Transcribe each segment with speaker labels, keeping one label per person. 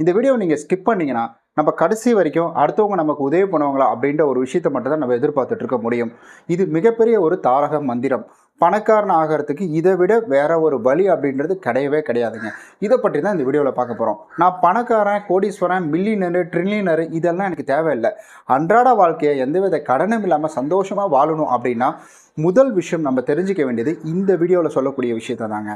Speaker 1: இந்த வீடியோ நீங்கள் ஸ்கிப் பண்ணிங்கன்னா நம்ம கடைசி வரைக்கும் அடுத்தவங்க நமக்கு உதவி பண்ணுவாங்களா அப்படின்ற ஒரு விஷயத்தை மட்டும் தான் நம்ம எதிர்பார்த்துட்டு இருக்க முடியும். இது மிகப்பெரிய ஒரு தாரக மந்திரம். பணக்காரன் ஆகிறதுக்கு இதை விட வேற ஒரு வழி அப்படின்றது கிடையவே கிடையாதுங்க. இதை பற்றி தான் இந்த வீடியோவில் பார்க்க போகிறோம் நான் பணக்காரன் கோடீஸ்வரன் மில்லியனரு ட்ரில்லியனரு இதெல்லாம் எனக்கு தேவையில்லை. அன்றாட வாழ்க்கையை எந்தவித கடனும் இல்லாமல் சந்தோஷமாக வாழணும் அப்படின்னா முதல் விஷயம் நம்ம தெரிஞ்சுக்க வேண்டியது இந்த வீடியோவில் சொல்லக்கூடிய விஷயத்த தாங்க.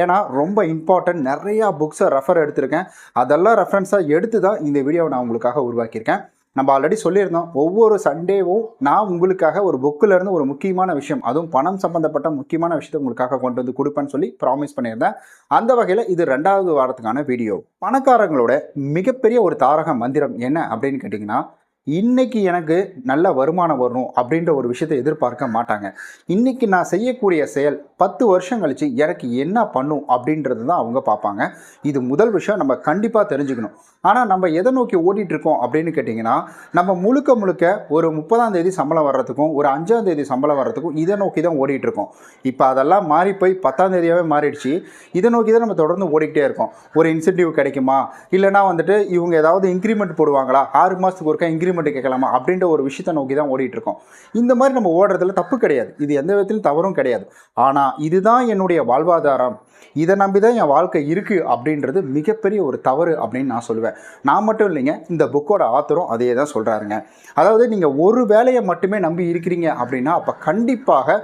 Speaker 1: ஏன்னா ரொம்ப இம்பார்ட்டன்ட் நிறையா புக்ஸை ரெஃபர் எடுத்திருக்கேன். அதெல்லாம் ரெஃபரன்ஸாக எடுத்து தான் இந்த வீடியோவை நான் உங்களுக்காக உருவாக்கியிருக்கேன். நம்ம ஆல்ரெடி சொல்லியிருந்தோம் ஒவ்வொரு சண்டேவும் நான் உங்களுக்காக ஒரு புக்கில் இருந்து ஒரு முக்கியமான விஷயம் அதுவும் பணம் சம்பந்தப்பட்ட முக்கியமான விஷயத்தை உங்களுக்காக கொண்டு வந்து கொடுப்பேன்னு சொல்லி ப்ராமிஸ் பண்ணியிருந்தேன். அந்த வகையில் இது ரெண்டாவது வாரத்துக்கான வீடியோ பணக்காரங்களோட மிகப்பெரிய ஒரு தாரக மந்திரம் என்ன அப்படின்னு கேட்டிங்கன்னா இன்னைக்கு எனக்கு நல்ல வருமானம் வரணும் அப்படின்ற ஒரு விஷயத்தை எதிர்பார்க்க மாட்டாங்க. இன்னைக்கு நான் செய்யக்கூடிய செயல் பத்து வருஷம் கழிச்சு எனக்கு என்ன பண்ணும் அப்படின்றது தான் அவங்க பார்ப்பாங்க. இது முதல் விஷயம் நம்ம கண்டிப்பாக தெரிஞ்சுக்கணும். ஆனால் நம்ம எதை நோக்கி ஓடிட்டு இருக்கோம் அப்படின்னு கேட்டிங்கன்னா நம்ம முழுக்க முழுக்க ஒரு முப்பதாம் தேதி சம்பளம் வர்றதுக்கும் ஒரு அஞ்சாம் தேதி சம்பளம் வர்றதுக்கும் இதை நோக்கி தான் ஓடிட்டு இருக்கோம் இப்போ அதெல்லாம் மாறி போய் பத்தாம் தேதியாகவே மாறிடுச்சு. இதை நோக்கி தான் நம்ம தொடர்ந்து ஓடிக்கிட்டே இருக்கோம். ஒரு இன்சென்டிவ் கிடைக்குமா? இல்லைனா வந்துட்டு இவங்க ஏதாவது இன்க்ரிமெண்ட் போடுவாங்களா? ஆறு மாதத்துக்கு ஒருக்கா இன்க்ரிமெண்ட் கேட்கலாமா? அப்படின்ற ஒரு விஷயத்தை நோக்கி தான் ஓடிட்டு இருக்கோம் இந்த மாதிரி நம்ம ஓடுறதுல தப்பு கிடையாது. இது எந்த விதத்திலும் தவறும் கிடையாது. ஆனால் இதுதான் என்னுடைய வாழ்வாதாரம். இதை நம்பி தான் என் வாழ்க்கை இருக்குது அப்படின்றது மிகப்பெரிய ஒரு தவறு அப்படின்னு நான் சொல்லுவேன் நான் மட்டும் இல்லைங்க இந்த புக்கோட ஆத்தரும் அதே தான் சொல்கிறாருங்க அதாவது நீங்கள் ஒரு வேலையை மட்டுமே நம்பி இருக்கிறீங்க அப்படின்னா அப்போ கண்டிப்பாக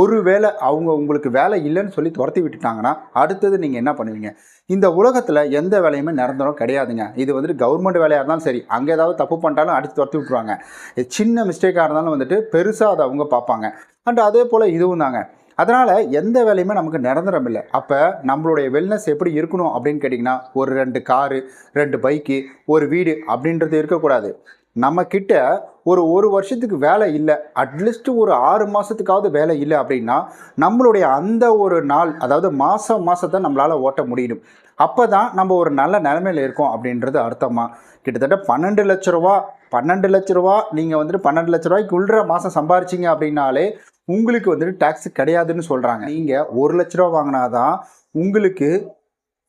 Speaker 1: ஒரு வேலை அவங்க உங்களுக்கு வேலை இல்லைன்னு சொல்லி துரத்தி விட்டுட்டாங்கன்னா அடுத்தது நீங்கள் என்ன பண்ணுவீங்க? இந்த உலகத்தில் எந்த வேலையுமே நிரந்தரம் கிடையாதுங்க. இது வந்துட்டு கவர்மெண்ட் வேலையாக இருந்தாலும் சரி அங்கே ஏதாவது தப்பு பண்ணிட்டாலும் அடித்து துரத்தி விட்ருவாங்க சின்ன மிஸ்டேக்காக இருந்தாலும் வந்துட்டு பெருசாக அதை அவங்க பார்ப்பாங்க. அண்ட் அதே போல் இதுவும் தாங்க. அதனால் எந்த வேலையுமே நமக்கு நிரந்தரம் இல்லை அப்போ நம்மளுடைய வெல்னஸ் எப்படி இருக்கணும் அப்படின்னு கேட்டிங்கன்னா ஒரு ரெண்டு காரு ரெண்டு பைக்கு ஒரு வீடு அப்படின்றது இருக்கக்கூடாது. நம்மக்கிட்ட ஒரு ஒரு வருஷத்துக்கு வேலை இல்லை. அட்லீஸ்ட் ஒரு ஆறு மாதத்துக்காவது வேலை இல்லை அப்படின்னா நம்மளுடைய அந்த ஒரு நாள் அதாவது மாதம் மாதத்தை நம்மளால் ஓட்ட முடியும் அப்போ தான் நம்ம ஒரு நல்ல நிலமையில் இருக்கோம் அப்படின்றது அர்த்தமாக கிட்டத்தட்ட பன்னெண்டு லட்ச ரூபா பன்னெண்டு லட்ச ரூபா நீங்கள் வந்துட்டு பன்னெண்டு லட்ச ரூபாய்க்கு உள்ள மாதம் சம்பாரிச்சிங்க அப்படின்னாலே உங்களுக்கு வந்துட்டு டேக்ஸ் கிடையாதுன்னு சொல்கிறாங்க நீங்கள் ஒரு லட்ச ரூபா வாங்கினாதான் உங்களுக்கு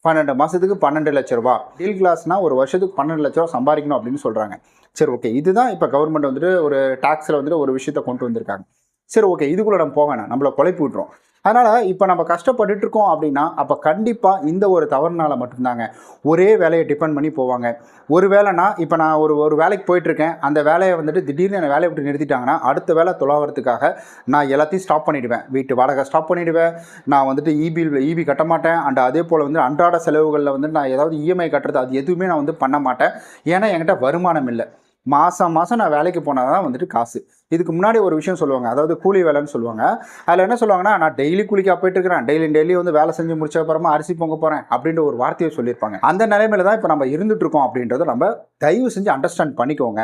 Speaker 1: பன்னெண்டு மாதத்துக்கு பன்னெண்டு லட்ச ரூபா. டீல் கிளாஸ்னால் ஒரு வருஷத்துக்கு பன்னெண்டு லட்ச ரூபா சம்பாதிக்கணும் அப்படின்னு சொல்கிறாங்க சரி ஓகே இதுதான் இப்போ கவர்மெண்ட் வந்துட்டு ஒரு டேக்ஸில் வந்துட்டு ஒரு விஷயத்தை கொண்டு வந்திருக்காங்க. சரி ஓகே இதுக்குள்ளே நம்ம போக வேணாம். நம்மளை குழப்பி விட்றோம் அதனால் இப்போ நம்ம கஷ்டப்பட்டுட்டு இருக்கோம் அப்படின்னா அப்போ கண்டிப்பாக இந்த ஒரு தவறுனால மட்டும்தாங்க. ஒரே வேலையை டிபெண்ட் பண்ணி போவாங்க. ஒரு வேலைனா இப்போ நான் ஒரு ஒரு வேலைக்கு போயிட்டுருக்கேன் அந்த வேலையை வந்துட்டு திடீர்னு என்னை வேலையை விட்டு நிறுத்திட்டாங்கன்னா அடுத்த வேலை தொலாவறதுக்காக நான் எல்லாத்தையும் ஸ்டாப் பண்ணிவிடுவேன் வீட்டு வாடகை ஸ்டாப் பண்ணிவிடுவேன் நான் வந்துட்டு இபி இபி கட்ட மாட்டேன். அண்ட் அதே போல் வந்து அன்றாட செலவுகளில் வந்து நான் ஏதாவது இஎம்ஐ கட்டுறது அது எதுவுமே நான் வந்து பண்ண மாட்டேன். ஏன்னா என்கிட்ட வருமானம் இல்லை. மாதம் மாதம் நான் வேலைக்கு போனால் தான் வந்துட்டு காசு. இதுக்கு முன்னாடி ஒரு விஷயம் சொல்லுவாங்க. அதாவது கூலி வேலைன்னு சொல்லுவாங்க. அதில் என்ன சொல்லுவாங்கன்னா நான் டெய்லி கூலிக்கா போயிட்டு இருக்கிறேன் டெய்லி டெய்லி வந்து வேலை செஞ்சு முடிச்ச அப்புறமா அரிசி பொங்க போகிறேன் அப்படின்ற ஒரு வார்த்தையை சொல்லியிருப்பாங்க. அந்த நிலைமையில தான் இப்போ நம்ம இருந்துட்டு இருக்கோம் அப்படின்றத நம்ம தயவு செஞ்சு அண்டர்ஸ்டாண்ட் பண்ணிக்கோங்க.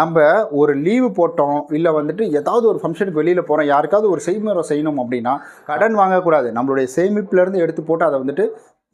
Speaker 1: நம்ம ஒரு லீவு போட்டோம் இல்லை வந்துட்டு ஏதாவது ஒரு ஃபங்க்ஷனுக்கு வெளியில் போகிறோம் யாருக்காவது ஒரு செய்முறை செய்யணும் அப்படின்னா கடன் வாங்கக்கூடாது. நம்மளுடைய சேமிப்புலேருந்து எடுத்து போட்டு அதை வந்துட்டு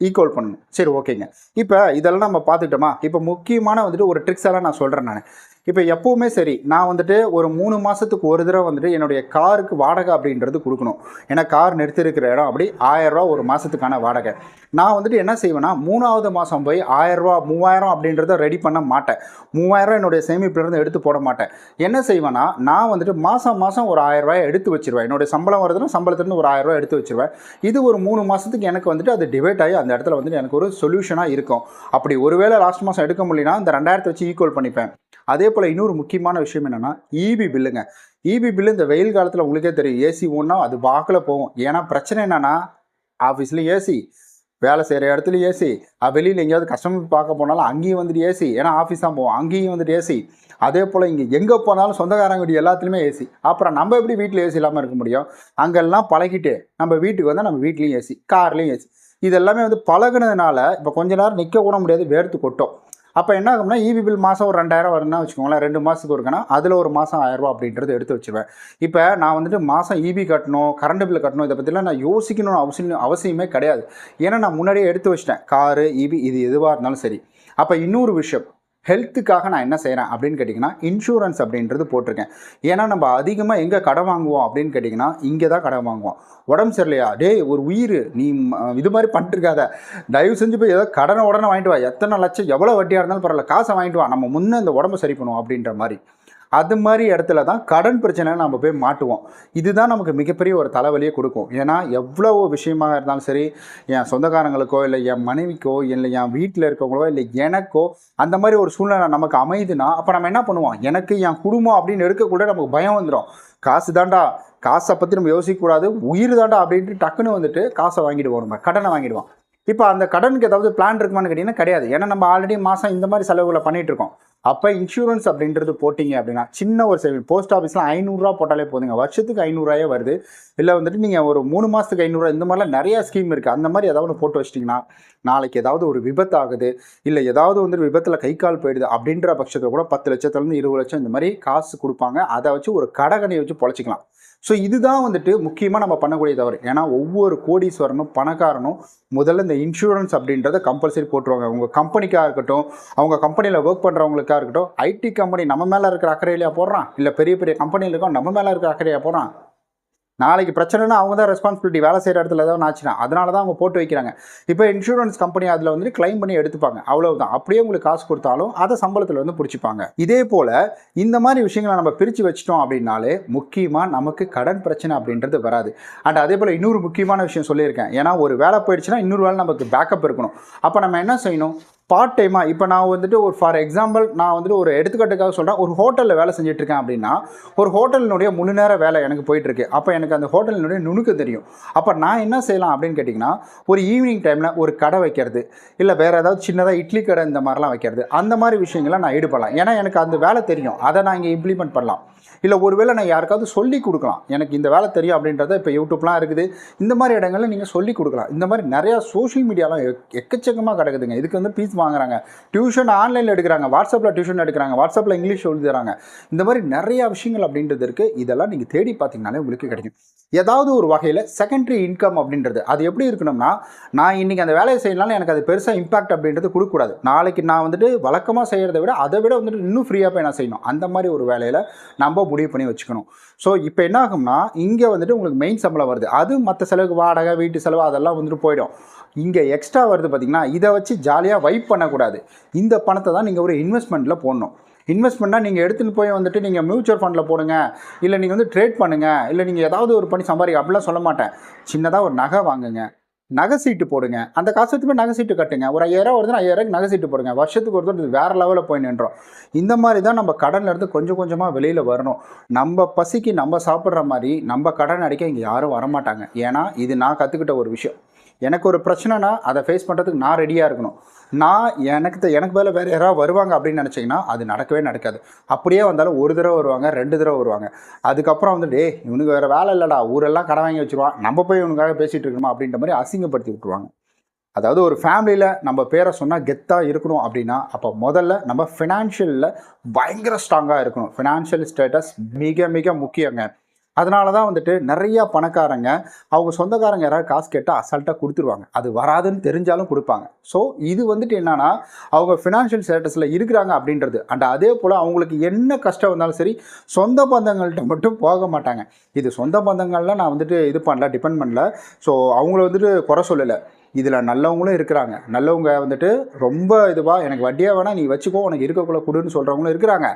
Speaker 1: ஈக்குவல் பண்ணணும். சரி ஓகேங்க. இப்போ இதெல்லாம் நம்ம பார்த்துக்கிட்டோமா? இப்போ முக்கியமான வந்துட்டு ஒரு ட்ரிக்ஸ் எல்லாம் நான் சொல்கிறேன் நான். இப்போ எப்போவுமே சரி நான் வந்துட்டு ஒரு மூணு மாதத்துக்கு ஒரு தடவை வந்துட்டு என்னுடைய காருக்கு வாடகை அப்படின்றது கொடுக்கணும். ஏன்னா கார் நிறுத்திருக்கிற இடம் அப்படி ஆயரூவா ஒரு மாதத்துக்கான வாடகை. நான் வந்துட்டு என்ன செய்வேன்னா மூணாவது மாதம் போய் ஆயரூவா மூவாயிரம் அப்படின்றத ரெடி பண்ண மாட்டேன். மூவாயிரம் என்னுடைய சேமிப்புலேருந்து எடுத்து போட மாட்டேன். என்ன செய்வேன்னா நான் வந்துட்டு மாதம் மாதம் ஒரு ஆயரூவாயை எடுத்து வச்சிருவேன். என்னுடைய சம்பளம் வருதுன்னா சம்பளத்துலேருந்து ஒரு ஆயரூவா எடுத்து வச்சிருவேன். இது ஒரு மூணு மாதத்துக்கு எனக்கு வந்துட்டு அது டிவைட் ஆகி அந்த இடத்துல வந்துட்டு எனக்கு ஒரு சொல்யூஷனாக இருக்கும். அப்படி ஒருவேளை லாஸ்ட் மாதம் எடுக்க முடியலனா இந்த ரெண்டாயிரத்தை வச்சு ஈக்குவல் பண்ணிப்பேன். அதே போல் இன்னொரு முக்கியமான விஷயம் என்னென்னா இபி பில்லுங்க இபி பில்லு இந்த வெயில் காலத்தில் உங்களுக்கே தெரியும் ஏசி ஒன்றா அது வாக்கில் போகும். ஏன்னா பிரச்சனை என்னென்னா ஆஃபீஸில் ஏசி வேலை செய்கிற இடத்துல ஏசி வெளியில் எங்கேயாவது கஸ்டமர் பார்க்க போனாலும் அங்கேயும் வந்துட்டு ஏசி ஏன்னா ஆஃபீஸ் தான் போவோம் அங்கேயும் வந்துட்டு ஏசி அதே போல் இங்கே எங்கே போனாலும் சொந்தக்காரங்க வீடு எல்லாத்துலேயுமே ஏசி அப்புறம் நம்ம எப்படி வீட்டில் ஏசி இல்லாமல் இருக்க முடியும்? அங்கெல்லாம் பழகிட்டு நம்ம வீட்டுக்கு வந்தால் நம்ம வீட்லேயும் ஏசி கார்லேயும் ஏசி இது எல்லாமே வந்து பழகுனதுனால இப்போ கொஞ்ச நேரம் நிற்க கூட முடியாது வேர்த்து கொட்டும். அப்போ என்ன ஆகும்னா இபி பில் மாதம் ஒரு ரெண்டாயிரம் வருதுன்னா வச்சுக்கோங்களேன் ரெண்டு மாதத்துக்கு ஒருக்கனா அதில் ஒரு மாதம் ஆயிரரூபா அப்படின்றது எடுத்து வச்சுருவேன். இப்போ நான் வந்துட்டு மாதம் இபி கட்டணும் கரண்ட் பில் கட்டணும் இதை பற்றிலாம் நான் யோசிக்கணும்னு அவசியம் அவசியமே கிடையாது. ஏன்னா நான் முன்னாடியே எடுத்து வச்சிட்டேன். காரு இபி இது எதுவாக இருந்தாலும் சரி. அப்போ இன்னொரு விஷயம் ஹெல்த்துக்காக நான் என்ன செய்கிறேன் அப்படின்னு கேட்டிங்கன்னா இன்சூரன்ஸ் அப்படின்றது போட்டிருக்கேன். ஏன்னா நம்ம அதிகமாக எங்கே கடன் வாங்குவோம் அப்படின்னு கேட்டிங்கன்னா இங்கே தான் கடன் வாங்குவோம். உடம்பு சரியில்லையா? டேய் ஒரு உயிர் நீ இது மாதிரி பண்ணிட்டுருக்காத தயவு செஞ்சு போய் ஏதோ கடனை உடனே வாங்கிட்டு வா. எத்தனை லட்சம் எவ்வளோ வட்டியாக இருந்தாலும் பரவாயில்ல. காசை வாங்கிட்டு வா. நம்ம முன்னே இந்த உடம்பு சரி பண்ணுவோம் அப்படின்ற மாதிரி. அது மாதிரி இடத்துல தான் கடன் பிரச்சனை நம்ம போய் மாட்டுவோம். இதுதான் நமக்கு மிகப்பெரிய ஒரு தலைவலியை கொடுக்கும். ஏன்னா எவ்வளோ விஷயமாக இருந்தாலும் சரி என் சொந்தக்காரங்களுக்கோ இல்லை என் மனைவிக்கோ இல்லை என் வீட்டில் இருக்கவங்களோ இல்லை எனக்கோ அந்த மாதிரி ஒரு சூழ்நிலை நமக்கு அமையுதுன்னா அப்போ நம்ம என்ன பண்ணுவோம்? எனக்கு என் குடும்பம் அப்படின்னு எடுக்கக்கூட நமக்கு பயம் வந்துடும் காசு தாண்டா காசை பற்றி நம்ம யோசிக்கக்கூடாது. உயிர் தாண்டா அப்படின்ட்டு டக்குன்னு வந்துட்டு காசை வாங்கிடுவோம் நம்ம கடனை வாங்கிடுவோம். இப்போ அந்த கடனுக்கு ஏதாவது பிளான் இருக்குமான்னு கேட்டிங்கன்னா கிடையாது. ஏன்னா நம்ம ஆல்ரெடி மாதம் இந்த மாதிரி செலவுகளை பண்ணிகிட்டு இருக்கோம். அப்போ இன்சூரன்ஸ் அப்படின்றது போட்டிங்க அப்படின்னா சின்ன ஒரு சேவிங் போஸ்ட் ஆஃபீஸில் ஐநூறுரூவா போட்டாலே போதுங்க. வருஷத்துக்கு ஐநூறுரூவாயே வருது. இல்லை வந்துட்டு நீங்கள் ஒரு மூணு மாதத்துக்கு ஐநூறுரூவா இந்த மாதிரிலாம் நிறையா ஸ்கீம் இருக்குது அந்த மாதிரி ஏதாவது ஒன்று போட்டு வச்சிட்டிங்கன்னா நாளைக்கு ஏதாவது ஒரு விபத்து ஆகுது இல்லை ஏதாவது வந்துட்டு விபத்தில் கை கால் போயிடுது அப்படின்ற பட்சத்தில் கூட பத்து லட்சத்துலேருந்து இருபது லட்சம் இந்த மாதிரி காசு கொடுப்பாங்க. அதை வச்சு ஒரு கடகனையை வச்சு பொழைச்சிக்கலாம். ஸோ இதுதான் வந்துட்டு முக்கியமாக நம்ம பண்ணக்கூடிய தவறு. ஏன்னா ஒவ்வொரு கோடீஸ்வரனும் பணக்காரனும் முதல்ல இந்த இன்சூரன்ஸ் அப்படின்றத கம்பல்சரி போட்டுருவாங்க. உங்கள் கம்பெனிக்காக இருக்கட்டும் அவங்க கம்பெனியில் ஒர்க் பண்ணுறவங்களுக்காக இருக்கட்டும் ஐடி கம்பெனி நம்ம மேலே இருக்கிற அக்கறையிலையாக போடுறான்? இல்லை பெரிய பெரிய கம்பெனியில் இருக்கோம் நம்ம மேலே இருக்கிற அக்கறையாக போடுறான்? நாளைக்கு பிரச்சனைனா அவங்க தான் ரெஸ்பான்சிபிலிட்டி வேலை செய்கிற இடத்துல ஏதாவது ஆச்சுன்னா அதனால தான் அவங்க போட்டு வைக்கிறாங்க. இப்போ இன்சூரன்ஸ் கம்பெனி அதில் வந்துட்டு கிளைம் பண்ணி எடுத்துப்பாங்க. அவ்வளவுதான். அப்படியே உங்களுக்கு காசு கொடுத்தாலும் அதை சம்பளத்தில் வந்து பிடிச்சிப்பாங்க. இதே போல் இந்த மாதிரி விஷயங்களை நம்ம பிரித்து வச்சிட்டோம் அப்படின்னாலே முக்கியமாக நமக்கு கடன் பிரச்சனை அப்படின்றது வராது. அண்ட் அதே போல் இன்னொரு முக்கியமான விஷயம் சொல்லியிருக்கேன். ஏன்னா ஒரு வேலை போயிடுச்சுன்னா இன்னொரு வேலை நமக்கு பேக்கப் இருக்கணும். அப்போ நம்ம என்ன செய்யணும்? பார்ட் டைமாக இப்போ நான் வந்துட்டு ஒரு ஃபார் எக்ஸாம்பிள் நான் வந்துட்டு ஒரு எடுத்துக்காட்டுக்காக சொல்கிறேன் ஒரு ஹோட்டலில் வேலை செஞ்சுட்ருக்கேன் அப்படின்னா ஒரு ஹோட்டலினுடைய முழு நேர வேலை எனக்கு போயிட்டுருக்கு. அப்போ எனக்கு அந்த ஹோட்டலினுடைய நுணுக்கு தெரியும். அப்போ நான் என்ன செய்யலாம் அப்படின்னு கேட்டிங்கன்னா ஒரு ஈவினிங் டைமில் ஒரு கடை வைக்கிறது இல்லை வேறு ஏதாவது சின்னதாக இட்லி கடை இந்த மாதிரிலாம் வைக்கிறது அந்த மாதிரி விஷயங்களை நான் ஈடுபடலாம். ஏன்னா எனக்கு அந்த வேலை தெரியும். அதை நான் இங்கே இம்ப்ளிமெண்ட் பண்ணலாம். இல்லை ஒருவேளை நான் யாருக்காவது சொல்லி கொடுக்கலாம். எனக்கு இந்த வேலை தெரியும் அப்படின்றத இப்போ யூடியூப்லாம் இருக்குது. இந்த மாதிரி இடங்களில் நீங்கள் சொல்லி கொடுக்கலாம். இந்த மாதிரி நிறையா சோஷியல் மீடியாலாம் எக் எக்கச்சக்கமாக கிடக்குதுங்க. இதுக்கு வந்து பீஸ் வாங்குறாங்க. டியூஷன் ஆன்லைனில் எடுக்கிறாங்க. வாட்ஸ்அப்பில் டியூஷன் எடுக்கிறாங்க. வாட்ஸ்அப்பில் இங்கிலீஷ் எழுதுறாங்க. இந்த மாதிரி நிறையா விஷயங்கள் அப்படின்றது இருக்குது இதெல்லாம் நீங்கள் தேடி பார்த்தீங்கனாலே உங்களுக்கு கிடைக்கும். ஏதாவது ஒரு வகையில் செகண்டரி இன்கம் அப்படின்றது அது எப்படி இருக்கணும்னா நான் இன்றைக்கி அந்த வேலையை செய்யலாம் எனக்கு அது பெருசாக இம்பாக்ட் அப்படின்றது கொடுக்கக்கூடாது. நாளைக்கு நான் வந்துட்டு வழக்கமாக செய்கிறத விட அதை விட வந்துட்டு இன்னும் ஃப்ரீயாக போய் நான் செய்யணும். அந்த மாதிரி ஒரு வேலையில் நம்ம முடிவு பண்ணி வச்சுக்கணும். ஸோ இப்போ என்ன ஆகும்னா இங்கே வந்துட்டு உங்களுக்கு மெயின் சம்பளம் வருது. அது மற்ற செலவுக்கு வாடகை வீட்டு செலவு அதெல்லாம் வந்துட்டு போயிடும். இங்கே எக்ஸ்ட்ரா வருது பார்த்தீங்கன்னா இதை வச்சு ஜாலியாக வைப் பண்ணக்கூடாது. இந்த பணத்தை தான் நீங்கள் ஒரு இன்வெஸ்ட்மெண்ட்டில் போடணும். இன்வெஸ்ட்மெண்ட்னா நீங்கள் எடுத்துகிட்டு போய் வந்துட்டு நீங்கள் மியூச்சுவல் ஃபண்டில் போடுங்க. இல்லை நீங்கள் வந்து ட்ரேட் பண்ணுங்கள் இல்லை நீங்கள் ஏதாவது ஒரு பண்ணி சம்பாதிக்க அப்படிலாம் சொல்ல மாட்டேன். சின்னதாக ஒரு நகை வாங்குங்க. நகை சீட்டு போடுங்க. அந்த காசு எடுத்து போய் நகை சீட்டு கட்டுங்க. ஒரு ஐயாயிரம் வருதுன்னா ஐயாயிரம் நகை சீட்டு போடுங்க. வருஷத்துக்கு ஒரு தடவை இது வேறு லெவலில் போய் நின்றோம். இந்த மாதிரி தான் நம்ம கடன்லேருந்து கொஞ்சம் கொஞ்சமாக வெளியில் வரணும். நம்ம பசிக்கு நம்ம சாப்பிட்ற மாதிரி நம்ம கடன் அடிக்க இங்கே யாரும் வரமாட்டாங்க. ஏன்னா இது நான் கற்றுக்கிட்ட ஒரு விஷயம். எனக்கு ஒரு பிரச்சனைனா அதை ஃபேஸ் பண்ணுறதுக்கு நான் ரெடியாக இருக்கணும். நான் எனக்கு எனக்கு மேலே வேறு யாராவது வருவாங்க அப்படின்னு நினச்சிங்கன்னா அது நடக்கவே நடக்காது. அப்படியே வந்தாலும் ஒரு தடவை வருவாங்க ரெண்டு தடவை வருவாங்க. அதுக்கப்புறம் வந்து டே இவனுக்கு வேறு வேலை இல்லைடா ஊரெல்லாம் கடை வாங்கி வச்சிருவான் நம்ம போய் இவனுக்காக பேசிகிட்டு இருக்கணுமா? அப்படின்ற மாதிரி அசிங்கப்படுத்தி விட்டுருவாங்க. அதாவது ஒரு ஃபேமிலியில் நம்ம பேரை சொன்னால் கெத்தாக இருக்கணும் அப்படின்னா அப்போ முதல்ல நம்ம ஃபினான்ஷியலில் பயங்கர ஸ்ட்ராங்காக இருக்கணும். ஃபினான்ஷியல் ஸ்டேட்டஸ் மிக மிக முக்கியங்க. அதனால தான் வந்துட்டு நிறையா பணக்காரங்க அவங்க சொந்தக்காரங்க யாராவது காசு கேட்டால் அசால்ட்டாக கொடுத்துருவாங்க. அது வராதுன்னு தெரிஞ்சாலும் கொடுப்பாங்க. ஸோ இது வந்துட்டு என்னன்னா அவங்க ஃபினான்ஷியல் ஸ்டேட்டஸில் இருக்கிறாங்க அப்படின்றது. அண்ட் அதே போல் அவங்களுக்கு என்ன கஷ்டம் வந்தாலும் சரி சொந்த பந்தங்கள்கிட்ட மட்டும் போக மாட்டாங்க. இது சொந்த பந்தங்கள்லாம் நான் வந்துட்டு இது பண்ணல டிபெண்ட் பண்ணல. ஸோ அவங்கள வந்துட்டு குறை சொல்லலை. இதில் நல்லவங்களும் இருக்கிறாங்க. நல்லவங்க வந்துட்டு ரொம்ப இதுவாக எனக்கு வட்டியாக வேணால் நீ வச்சுக்கோ உனக்கு இருக்கக்குள்ள கொடுன்னு சொல்கிறவங்களும் இருக்கிறாங்க.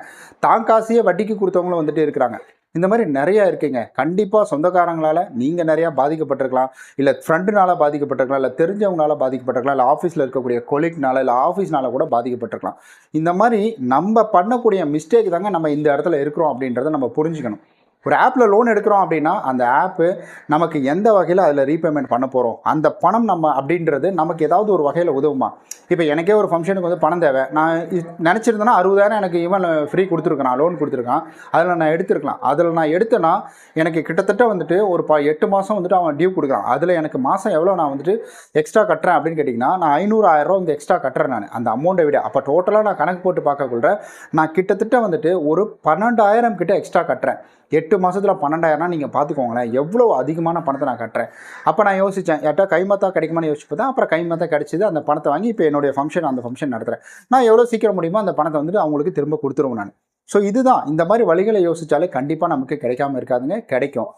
Speaker 1: தான் காசையே வட்டிக்கு கொடுத்தவங்களும் வந்துட்டு இருக்கிறாங்க. இந்த மாதிரி நிறையா இருக்குங்க. கண்டிப்பாக சொந்தக்காரங்களால் நீங்கள் நிறையா பாதிக்கப்பட்டிருக்கலாம். இல்லை ஃப்ரெண்டுனால பாதிக்கப்பட்டிருக்கலாம். இல்லை தெரிஞ்சவங்களால பாதிக்கப்பட்டிருக்கலாம். இல்லை ஆஃபீஸில் இருக்கக்கூடிய கொலிக்னால இல்லை ஆஃபீஸ்னால கூட பாதிக்கப்பட்டிருக்கலாம். இந்த மாதிரி நம்ம பண்ணக்கூடிய மிஸ்டேக் தாங்க நம்ம இந்த இடத்துல இருக்கிறோம் அப்படின்றத நம்ம புரிஞ்சுக்கணும். ஒரு ஆப்பில் லோன் எடுக்கிறோம் அப்படின்னா அந்த ஆப்பு நமக்கு எந்த வகையில் அதில் ரீபேமெண்ட் பண்ண போகிறோம் அந்த பணம் நம்ம அப்படின்றது நமக்கு ஏதாவது ஒரு வகையில் உதவுமா? இப்போ எனக்கே ஒரு ஃபங்க்ஷனுக்கு வந்து பணம் தேவை. நான் இ- நினச்சிருந்தேன்னா அறுபதாயிரம் எனக்கு இவன் ஃப்ரீ கொடுத்துருக்கான் லோன் கொடுத்துருக்கான். அதில் நான் எடுத்துருக்கலாம். அதில் நான் எடுத்தேன்னா எனக்கு கிட்டத்தட்ட வந்துட்டு ஒரு ப எட்டு மாதம் வந்துட்டு அவன் டியூ கொடுக்குறான். அதில் எனக்கு மாதம் எவ்வளோ நான் வந்துட்டு எக்ஸ்ட்ரா கட்டுறேன் அப்படின்னு கேட்டிங்கன்னா நான் ஐநூறு ஆயிரரூவா வந்து எக்ஸ்ட்ரா கட்டுறேன் நான். அந்த அமௌண்ட்டை விட. அப்போ டோட்டலாக நான் கணக்கு போட்டு பார்க்கக்குள்ள நான் கிட்டத்தட்ட வந்துட்டு ஒரு பன்னெண்டாயிரம் கிட்ட எக்ஸ்ட்ரா கட்டுறேன். எட்டு மாதத்தில் பன்னெண்டாயிரம்னா நீங்கள் பார்த்துக்கோங்களேன் எவ்வளோ அதிகமான பணத்தை நான் கட்டுறேன். அப்போ நான் யோசித்தேன் யார்ட்டா கைமாத்தா கிடைக்குமான்னு யோசிச்சு பார்த்தா அப்புறம் கைமாத்தா கிடச்சிது அந்த பணத்தை வாங்கி இப்போ என்னுடைய ஃபங்க்ஷன் அந்த ஃபங்க்ஷன் நடத்துகிறேன் நான் எவ்வளோ சீக்கிரம் முடியுமோ அந்த பணத்தை வந்துட்டு அவங்களுக்கு திரும்ப கொடுத்துருவோம் நான். ஸோ இதுதான். இந்த மாதிரி வழிகளை யோசித்தாலே கண்டிப்பாக நமக்கு கிடைக்காம இருக்காதுங்க கிடைக்கும்.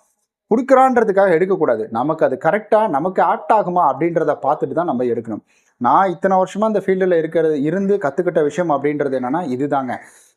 Speaker 1: கொடுக்குறான்றதுக்காக எடுக்கக்கூடாது. நமக்கு அது கரெக்டாக நமக்கு ஆக்ட் ஆகுமா அப்படின்றத பார்த்துட்டு தான் நம்ம எடுக்கணும். நான் இத்தனை வருஷமாக அந்த ஃபீல்டில் இருக்கிறது இருந்து கற்றுக்கிட்ட விஷயம் அப்படின்றது என்னென்னா இதுதாங்க.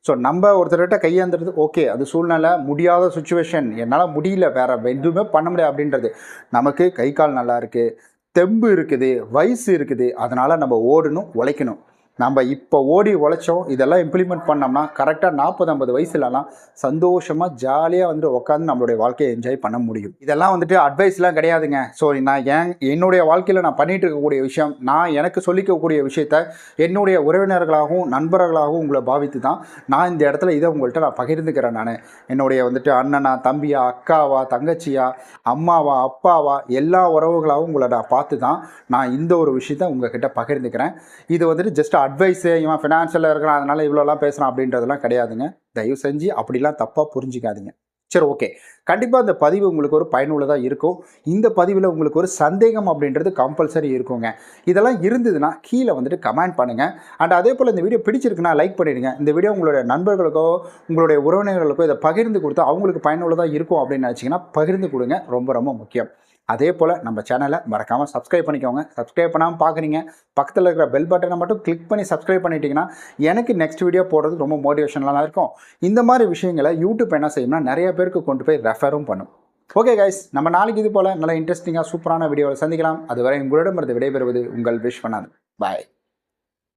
Speaker 1: ஸோ நம்ம ஒருத்தர்கிட்ட கையேந்துறது ஓகே அது சூழ்நிலை முடியாத சுச்சுவேஷன் என்னால் முடியல வேற எதுவுமே பண்ண முடியாது அப்படின்றது. நமக்கு கை கால் நல்லா இருக்குது தெம்பு இருக்குது வயசு இருக்குது அதனால் நம்ம ஓடணும் உழைக்கணும். நம்ம இப்போ ஓடி உழைச்சோம் இதெல்லாம் இம்ப்ளிமெண்ட் பண்ணோம்னா கரெக்டாக நாற்பது ஐம்பது வயசுலலாம் சந்தோஷமாக ஜாலியாக வந்துட்டு உட்காந்து நம்மளுடைய வாழ்க்கையை என்ஜாய் பண்ண முடியும். இதெல்லாம் வந்துட்டு அட்வைஸ்லாம் கிடையாதுங்க. ஸோ நான் ஏன் என்னுடைய வாழ்க்கையில் நான் பண்ணிகிட்டு இருக்கக்கூடிய விஷயம் நான் எனக்கு சொல்லிக்கக்கூடிய விஷயத்த என்னுடைய உறவினர்களாகவும் நண்பர்களாகவும் உங்களை பாவித்து தான் நான் இந்த இடத்துல இதை உங்கள்கிட்ட நான் பகிர்ந்துக்கிறேன் நான். என்னுடைய வந்துட்டு அண்ணனா தம்பியா அக்காவா தங்கச்சியா அம்மாவா அப்பாவா எல்லா உறவுகளாகவும் உங்களை நான் பார்த்து தான் நான் இந்த ஒரு விஷயத்த உங்ககிட்ட பகிர்ந்துக்கிறேன். இது வந்துட்டு ஜஸ்ட் அட்வைஸு இவன் ஃபினான்ஷியலில் இருக்கிறான் அதனால் இவ்வளோலாம் பேசுகிறான் அப்படின்றதெல்லாம் கிடையாதுங்க. தயவு செஞ்சு அப்படிலாம் தப்பாக புரிஞ்சிக்காதீங்க. சரி ஓகே கண்டிப்பாக இந்த பதிவு உங்களுக்கு ஒரு பயனுள்ளதாக இருக்கும். இந்த பதிவில் உங்களுக்கு ஒரு சந்தேகம் அப்படின்றது கம்பல்சரி இருக்குங்க. இதெல்லாம் இருந்ததுன்னா கீழே வந்துட்டு கமெண்ட் பண்ணுங்கள் அண்ட் அதே போல் இந்த வீடியோ பிடிச்சிருக்குன்னா லைக் பண்ணிடுங்க. இந்த வீடியோ உங்களுடைய நண்பர்களுக்கோ உங்களுடைய உறவினர்களுக்கோ இதை பகிர்ந்து கொடுத்தா அவங்களுக்கு பயனுள்ளதாக இருக்கும் அப்படின்னு நினச்சிங்கன்னா பகிர்ந்து கொடுங்க. ரொம்ப ரொம்ப முக்கியம். அதே போல் நம்ம சேனலை மறக்காமல் சப்ஸ்கிரைப் பண்ணிக்கோங்க. சப்ஸ்கிரைப் பண்ணாமல் பார்க்குறீங்க பக்கத்தில் இருக்கிற பெல் பட்டனை மட்டும் கிளிக் பண்ணி சப்ஸ்கிரைப் பண்ணிட்டீங்கன்னா எனக்கு நெக்ஸ்ட் வீடியோ போடுறது ரொம்ப மோட்டிவேஷனலாக இருக்கும். இந்த மாதிரி விஷயங்களை யூடியூப் என்ன செய்யும்னா நிறைய பேருக்கு கொண்டு போய் ரெஃபரும் பண்ணும். ஓகே கைஸ் நம்ம நாளைக்கு இது போல் நல்லா இன்ட்ரெஸ்டிங்காக சூப்பரான வீடியோவில் சந்திக்கலாம். அதுவரை உங்களிடமிருந்து விடைபெறுவது உங்கள் விஷ் பண்ணாது. பாய்